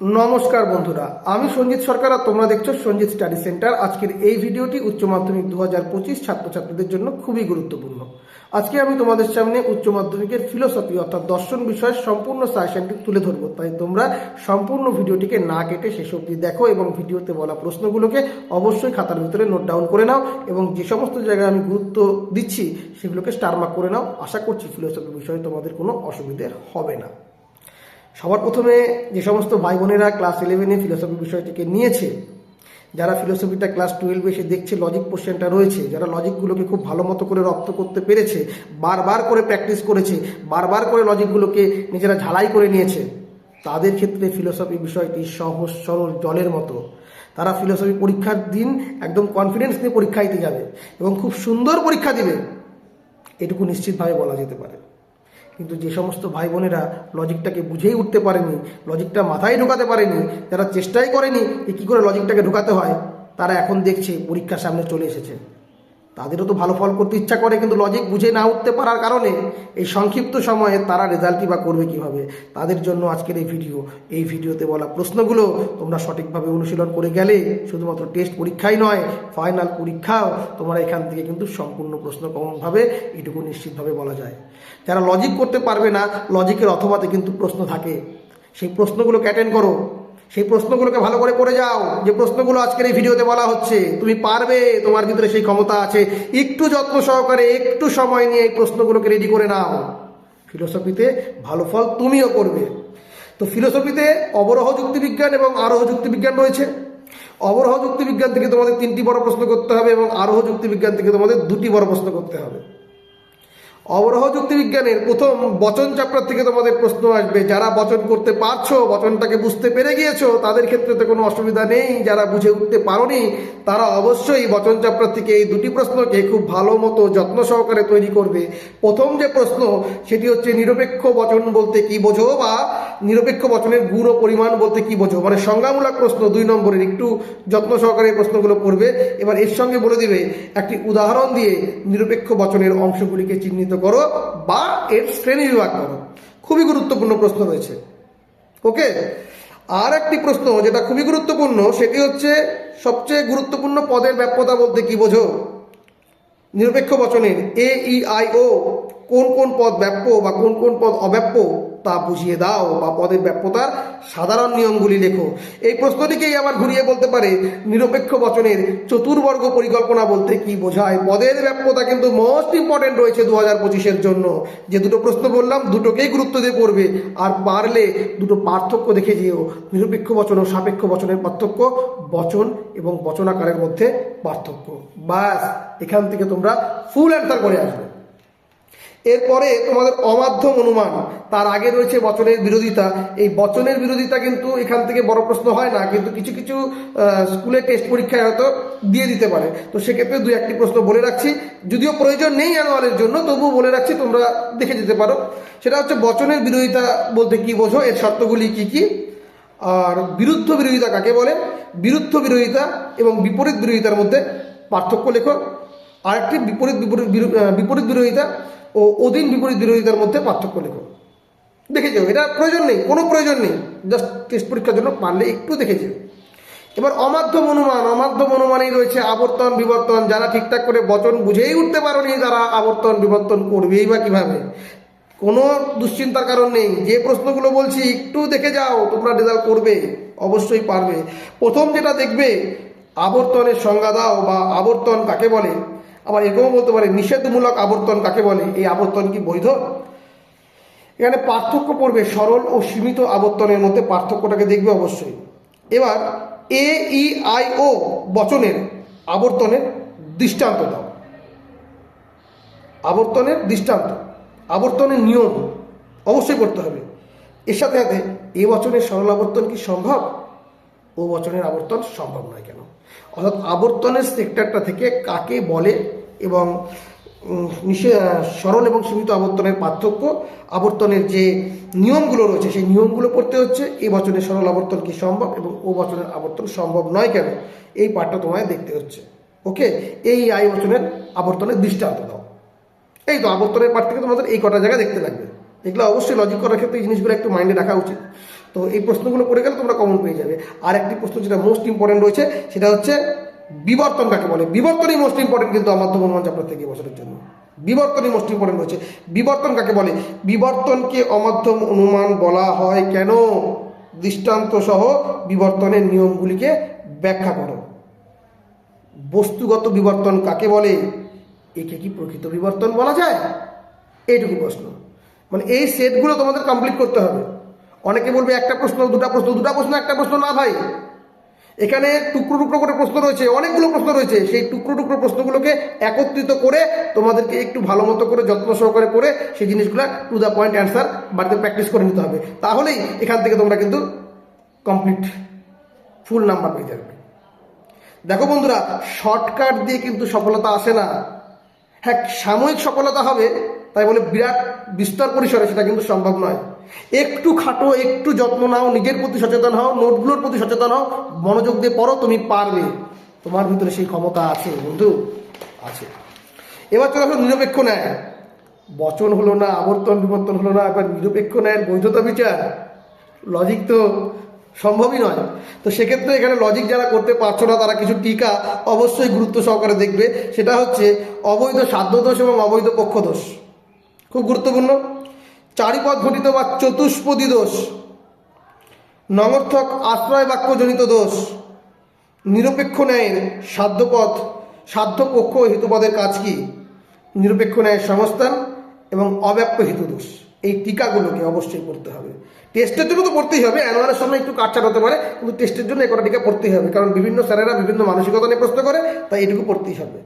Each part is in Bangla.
নমস্কার বন্ধুরা, আমি সঞ্জিত সরকার আর তোমরা দেখছ সঞ্জিত স্টাডি সেন্টার। আজকের এই ভিডিওটি উচ্চ মাধ্যমিক দু হাজার পঁচিশ ছাত্রছাত্রীদের জন্য খুবই গুরুত্বপূর্ণ। আজকে আমি তোমাদের সামনে উচ্চ মাধ্যমিকের ফিলোসফি অর্থাৎ দর্শন বিষয়ের সম্পূর্ণ সাজেশনটি তুলে ধরবো। তাই তোমরা সম্পূর্ণ ভিডিওটিকে না কেটে শেষ অবধি দেখো এবং ভিডিওতে বলা প্রশ্নগুলোকে অবশ্যই খাতার ভিতরে নোট ডাউন করে নাও এবং যে সমস্ত জায়গায় আমি গুরুত্ব দিচ্ছি সেগুলোকে স্টারমার্ক করে নাও। আশা করছি ফিলোসফি বিষয়ে তোমাদের কোনো অসুবিধে হবে না। সবার প্রথমে যে সমস্ত ভাই বোনেরা ক্লাস ইলেভেনে ফিলোসফি বিষয়টিকে নিয়েছে, যারা ফিলোসফিটা ক্লাস টুয়েলভে এসে দেখছে লজিক পোর্শনটা রয়েছে, যারা লজিকগুলোকে খুব ভালো মতো করে রপ্ত করতে পেরেছে, বারবার করে প্র্যাকটিস করেছে, বারবার করে লজিকগুলোকে নিজেরা ঝালাই করে নিয়েছে, তাদের ক্ষেত্রে ফিলোসফি বিষয়টি সহজ, সরল, জলের মতো। তারা ফিলোসফি পরীক্ষার দিন একদম কনফিডেন্স নিয়ে পরীক্ষা দিতে যাবে এবং খুব সুন্দর পরীক্ষা দিবে, এটুকু নিশ্চিতভাবে বলা যেতে পারে। কিন্তু যে সমস্ত ভাই বোনেরা লজিকটাকে বুঝেই উঠতে পারেনি, লজিকটা মাথায় ঢোকাতে পারেনি, যারা চেষ্টাই করেনি যে কী করে লজিকটাকে ঢোকাতে হয়, তারা এখন দেখছে পরীক্ষার সামনে চলে এসেছে। তাদেরও তো ভালো ফল করতে ইচ্ছা করে, কিন্তু লজিক বুঝে না উঠতে পারার কারণে এই সংক্ষিপ্ত সময়ে তারা রেজাল্টই বা করবে কীভাবে? তাদের জন্য আজকের এই ভিডিও এই ভিডিওতে বলা প্রশ্নগুলো তোমরা সঠিকভাবে অনুশীলন করে গেলে শুধুমাত্র টেস্ট পরীক্ষাই নয় ফাইনাল পরীক্ষাও তোমরা এখান থেকে কিন্তু সম্পূর্ণ প্রশ্ন কমনভাবে এটুকু নিশ্চিতভাবে বলা যায়। যারা লজিক করতে পারবে না লজিকের অথবাতে কিন্তু প্রশ্ন থাকে। সেই প্রশ্নগুলোকে অ্যাটেন্ড করো। সেই প্রশ্নগুলোকে ভালো করে করে যাও। যে প্রশ্নগুলো আজকের এই ভিডিওতে বলা হচ্ছে, তুমি পারবে, তোমার ভিতরে সেই ক্ষমতা আছে। একটু যত্ন সহকারে, একটু সময় নিয়ে এই প্রশ্নগুলোকে রেডি করে নাও। ফিলোসফিতে ভালো ফল তুমিও করবে। তো ফিলোসফিতে অবরোহ যুক্তিবিজ্ঞান এবং আরোহ যুক্তিবিজ্ঞান রয়েছে। অবরোহ যুক্তিবিজ্ঞান থেকে তোমাদের তিনটি বড় প্রশ্ন করতে হবে এবং আরোহ যুক্তিবিজ্ঞান থেকে তোমাদের দুটি বড় প্রশ্ন করতে হবে। অবরোহ যুক্তিবিজ্ঞানের প্রথম বচন চ্যাপ্টার থেকে তোমাদের প্রশ্ন আসবে, যারা বচন করতে পারছ, বচনটাকে বুঝতে পেরে গিয়েছো, তাদের ক্ষেত্রে তো কোনো অসুবিধা নেই, যারা বুঝে উঠতে পারোনি, তারা অবশ্যই বচন চ্যাপ্টার থেকে এই দুটি প্রশ্নকে খুব ভালো মতো যত্ন সহকারে তৈরি করবে। প্রথম যে প্রশ্ন, সেটি হচ্ছে নিরপেক্ষ বচন বলতে কি বোঝো বা নিরপেক্ষ বচনের গুণ ও পরিমাণ বলতে কি বোঝো? মানে সংজ্ঞামূলক প্রশ্ন দুই নম্বরের, একটু যত্ন সহকারে এই প্রশ্নগুলো পড়বে। এবার এর সঙ্গে বলে দিবে, একটি উদাহরণ দিয়ে নিরপেক্ষ বচনের অংশগুলিকে চিহ্নিত করো বা এর শ্রেণি বিভাগ করো। খুবই গুরুত্বপূর্ণ প্রশ্ন রয়েছে। ওকে? আর একটি প্রশ্ন যেটা খুবই গুরুত্বপূর্ণ, সেটি হচ্ছে সবচেয়ে গুরুত্বপূর্ণ পদের ব্যাপ্যতা বলতে কি বোঝো? নিরপেক্ষ বচনের এ ই আই ও কোন কোন পদ ব্যাপ্য বা কোন কোন পদ অব্যাপ্য তা বুঝিয়ে দাও বা পদের ব্যাপ্যতার সাধারণ নিয়মগুলি লেখো। এই প্রশ্নটিকেই আবার ঘুরিয়ে বলতে পারে, নিরপেক্ষ বচনের চতুর্বর্গ পরিকল্পনা বলতে কি বোঝায়? পদের ব্যাপ্যতা কিন্তু মোস্ট ইম্পর্টেন্ট রয়েছে দু হাজার পঁচিশের জন্য। যে দুটো প্রশ্ন বললাম, দুটোকেই গুরুত্ব দিয়ে পড়বে। আর পারলে দুটো পার্থক্য দেখে যেও। নিরপেক্ষ বচন ও সাপেক্ষ বচনের পার্থক্য বচন এবং বচনাকারের মধ্যে পার্থক্য। বাস এখান থেকে তোমরা ফুল অ্যান্সার করে আসবে। এরপরে তোমাদের অমাধ্যম অনুমান তার আগে রয়েছে বচনের বিরোধিতা। এই বচনের বিরোধিতা কিন্তু এখান থেকে বড় প্রশ্ন হয় না, কিন্তু কিছু কিছু স্কুলে টেস্ট পরীক্ষায় হয়তো দিয়ে দিতে পারে। তো সেক্ষেত্রে দুই একটি প্রশ্ন বলে রাখছি। যদিও প্রয়োজন নেই অ্যানুয়ালের জন্য, তবুও বলে রাখছি, তোমরা দেখে যেতে পারো। সেটা হচ্ছে বচনের বিরোধিতা বলতে কি বোঝো, এর শর্তগুলি কি কি? আর বিরুদ্ধ বিরোধিতা কাকে বলে? বিরুদ্ধ বিরোধিতা এবং বিপরীত বিরোধিতার মধ্যে পার্থক্য লেখো। আরেকটি বিপরীত বিপরীত বিপরীত বিরোধিতা ও অধীন বিপরীত বিরোধিতার মধ্যে পার্থক্য লেখো। দেখে যাও এটা প্রয়োজন নেই, কোনো প্রয়োজন নেই। জাস্ট টেস্ট পরীক্ষার জন্য পারলে একটু দেখে যাও। এবার অমাধ্যম অনুমান, অমাধ্যম অনুমানেই রয়েছে আবর্তন, বিবর্তন। যারা ঠিকঠাক করে বচন বুঝেই উঠতে পারোনি, তারা আবর্তন, বিবর্তন করবেই বা কীভাবে? কোনো দুশ্চিন্তার কারণ নেই। যে প্রশ্নগুলো বলছি, একটু দেখে যাও, তোমরা রেজাল্ট করবে, অবশ্যই পারবে। প্রথম যেটা দেখবে, আবর্তনের সংজ্ঞা দাও বা আবর্তন কাকে বলে? আবার এরকমও বলতে পারে, নিষেধমূলক আবর্তন কাকে বলে? এই আবর্তন কি বৈধ? এখানে পার্থক্য পড়বে সরল ও সীমিত আবর্তনের মধ্যে পার্থক্যটাকে দেখবে অবশ্যই। এবার এ ই আই ও বচনের আবর্তনের দৃষ্টান্ত দাও। আবর্তনের দৃষ্টান্ত, আবর্তনের নিয়ম অবশ্যই করতে হবে। এর সাথে সাথে এ বচনের সরল আবর্তন কি সম্ভব? ও বচনের আবর্তন সম্ভব নয় কেন? অর্থাৎ আবর্তনের সেক্টরটা থেকে কাকে বলে এবং সরল এবং সীমিত আবর্তনের পার্থক্য, আবর্তনের যে নিয়মগুলো রয়েছে, সেই নিয়মগুলো পড়তে হচ্ছে এই বচনের সরল আবর্তন কি সম্ভব এবং ও বচনের আবর্তন সম্ভব নয় কেন? এই পাঠটা তোমায় দেখতে হচ্ছে। ওকে? এই আই বচনের আবর্তনের দৃষ্টান্ত দাও। এই তো আবর্তনের পাঠ থেকে তোমাদের এই কটা জায়গা দেখতে লাগবে। এগুলো অবশ্যই লজিক করার ক্ষেত্রে এই জিনিসগুলো একটু মাইন্ডে রাখা উচিত। তো এই প্রশ্নগুলো করে গেলে তোমরা কমন পেয়ে যাবে। আর একটি প্রশ্ন যেটা মোস্ট ইম্পর্টেন্ট রয়েছে, সেটা হচ্ছে বিবর্তন কাকে বলে? বিবর্তনই মোস্ট ইম্পর্টেন্ট কিন্তু আমার তো মনোরঞ্জন আপনার থেকে বছরের জন্য। বিবর্তনই মোস্ট ইম্পর্টেন্ট রয়েছে বিবর্তন কাকে বলে? বিবর্তনকে অমাধ্যম অনুমান বলা হয় কেন? দৃষ্টান্ত সহ বিবর্তনের নিয়মগুলিকে ব্যাখ্যা করো। বস্তুগত বিবর্তন কাকে বলে? একে কি প্রকৃত বিবর্তন বলা যায়? এইটুকু প্রশ্ন। মানে এই সেটগুলো তোমাদের কমপ্লিট করতে হবে। অনেকে বলবে একটা প্রশ্ন, দুটা প্রশ্ন দুটা প্রশ্ন, একটা প্রশ্ন না ভাই। এখানে টুকরো টুকরো করে প্রশ্ন রয়েছে, অনেকগুলো প্রশ্ন রয়েছে। সেই টুকরো টুকরো প্রশ্নগুলোকে একত্রিত করে তোমাদেরকে একটু ভালো মতো করে, যত্ন সহকারে করে সেই জিনিসগুলো টু দ্য পয়েন্ট অ্যান্সার বাড়িতে প্র্যাকটিস করে নিতে হবে। তাহলেই এখান থেকে তোমরা কিন্তু কমপ্লিট ফুল নাম্বার পেয়ে যাবে। দেখো বন্ধুরা শর্টকাট দিয়ে কিন্তু সফলতা আসে না। হ্যাঁ সাময়িক সফলতা হবে, তাই বলে বিরাট বিস্তর পরিসরে সেটা কিন্তু সম্ভব নয়। একটু খাটো, একটু যত্ন নাও, নিজের প্রতি সচেতন হও, নোটগুলোর প্রতি সচেতন হও, মনোযোগ দিয়ে পড়ো, তুমি পারবে। তোমার ভিতরে সেই ক্ষমতা আছে, বন্ধু, আছে। এবার চলে আসো নিরপেক্ষ ন্যায়। বচন হলো না, আবর্তন, বিবর্তন হলো না, এবার নিরপেক্ষ ন্যায়ের বৈধতা বিচার। লজিক তো সম্ভবই নয়। তো সেক্ষেত্রে এখানে লজিক যারা করতে পারছ না, তারা কিছু টিকা অবশ্যই গুরুত্ব সহকারে দেখবে। সেটা হচ্ছে অবৈধ সাধ্যদোষ এবং অবৈধ পক্ষদোষ। খুব গুরুত্বপূর্ণ। চারিপদ ঘটিত বা চতুষ্পদী দোষ নমর্থক আশ্রয় বাক্যজনিত দোষ, নিরপেক্ষ ন্যায়ের সাধ্যপথ, সাধ্যপক্ষ হিতপদের কাজ কি? নিরপেক্ষ ন্যায়ের সংস্থান এবং অব্যাপ্য হেতু দোষ। এই টিকাগুলোকে অবশ্যই পড়তে হবে। টেস্টের জন্য তো পড়তেই হবে, অ্যানুয়ালের সময় একটু কাটছাট হতে পারে, কিন্তু টেস্টের জন্য একটা টিকা পড়তেই হবে, কারণ বিভিন্ন স্যারেরা বিভিন্ন মানসিকতা নিয়ে প্রশ্ন করে, তাই এটুকু পড়তেই হবে।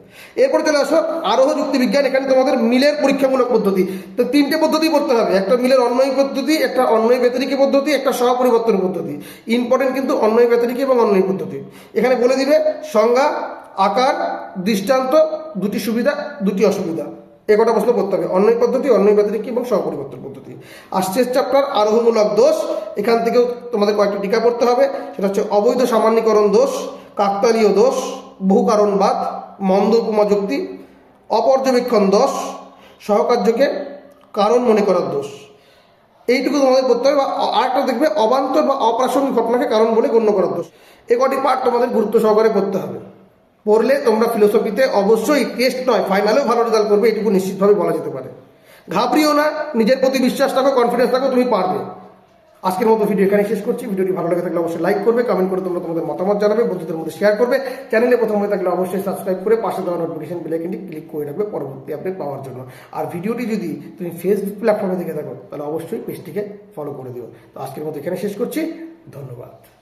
এরপর চলে আসো, আরোহ যুক্তিবিজ্ঞান, এখানে তোমাদের মিলের পরীক্ষামূলক পদ্ধতি। তো তিনটে পদ্ধতি পড়তে হবে, একটা মিলের অন্যয় পদ্ধতি, একটা অন্যয় ব্যতিরিকী পদ্ধতি, একটা সহপরিবর্তন পদ্ধতি। ইম্পর্টেন্ট কিন্তু অন্যয় ব্যতিরিকী এবং অন্যয় পদ্ধতি। এখানে বলে দিবে, সংজ্ঞা, আকার, দৃষ্টান্ত, দুটি সুবিধা, দুটি অসুবিধা। এ কটা প্রশ্ন করতে হবে। অন্যয় পদ্ধতি, অন্যয় কি এবং সহপরিবর্তন পদ্ধতি? শেষ চ্যাপ্টার আরোহমূলক দোষ। এখান থেকেও তোমাদের কয়েকটি টিকা পড়তে হবে। সেটা হচ্ছে অবৈধ সামান্যীকরণ দোষ, কাকতালীয় দোষ বহু কারণবাদ মন্দ উপমা যুক্তি অপর্যবেক্ষণ দোষ, সহকার্যকে কারণ মনে করার দোষ। এইটুকু তোমাদের করতে হবে বা আরেকটা দেখবে, অবান্তর বা অপ্রাসঙ্গিক ঘটনাকে কারণ বলে গণ্য করার দোষ। এ কটি পার্ট তোমাদের গুরুত্ব সহকারে পড়তে হবে। পড়লে তোমরা ফিলোসফিতে অবশ্যই টেস্ট নয় ফাইনালেও ভালো রেজাল্ট করবে, এটুকু নিশ্চিতভাবে বলা যেতে পারে। ঘাবড়িও না, নিজের প্রতি বিশ্বাস থাকো কনফিডেন্স থাকো তুমি পারবে। আজকের মতো ভিডিও এখানে শেষ করছি। ভিডিওটি ভালো লাগে থাকলে অবশ্যই লাইক করবে কমেন্ট করে তোমরা তোমাদের মতামত জানাবে, বন্ধুদের মধ্যে শেয়ার করবে। চ্যানেলে প্রথম হয়ে থাকলে অবশ্যই সাবস্ক্রাইব করে পাশে দেওয়া নোটিফিকেশন বেলাইকনটি ক্লিক করে রাখবে পরবর্তী আপডেট পাওয়ার জন্য। আর ভিডিওটি যদি তুমি ফেসবুক প্ল্যাটফর্মে দেখে থাকো, তাহলে অবশ্যই পেজটিকে ফলো করে দিও। তো আজকের মতো এখানে শেষ করছি। ধন্যবাদ।